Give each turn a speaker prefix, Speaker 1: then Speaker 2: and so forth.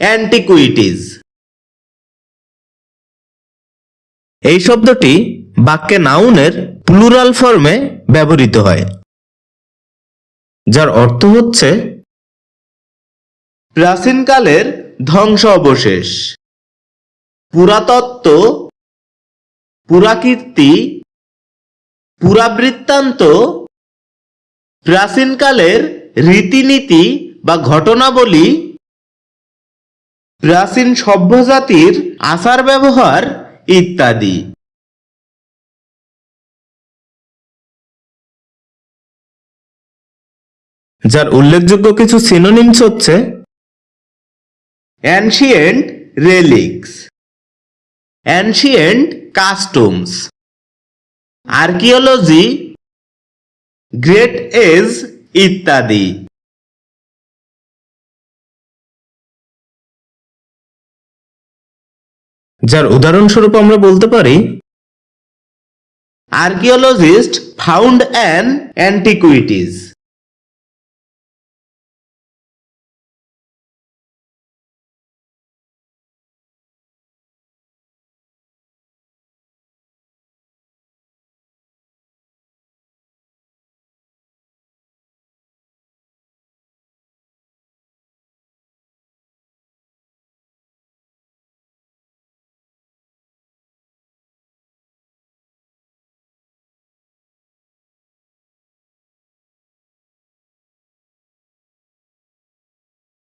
Speaker 1: Antiquities এই শব্দটি বাক্যে নাউনের প্লুরাল ফর্মে ব্যবহৃত হয়, যার অর্থ হচ্ছে প্রাচীনকালের ধ্বংস অবশেষ পুরাতত্ত্ব, পুরাকীর্তি, পুরাবৃত্তান্ত, প্রাচীনকালের রীতিনীতি বা ঘটনাবলী প্রাচীন সভ্যজাতির আচার ব্যবহার ইত্যাদি। যার উল্লেখযোগ্য কিছু সিনোনিমস হচ্ছে ancient relics ancient customs archaeology great age ইত্যাদি। যার উদাহরণস্বরূপ আমরা বলতে পারি আর্কিওলজিস্ট ফাউন্ড অ্যান অ্যান্টিকুইটিজ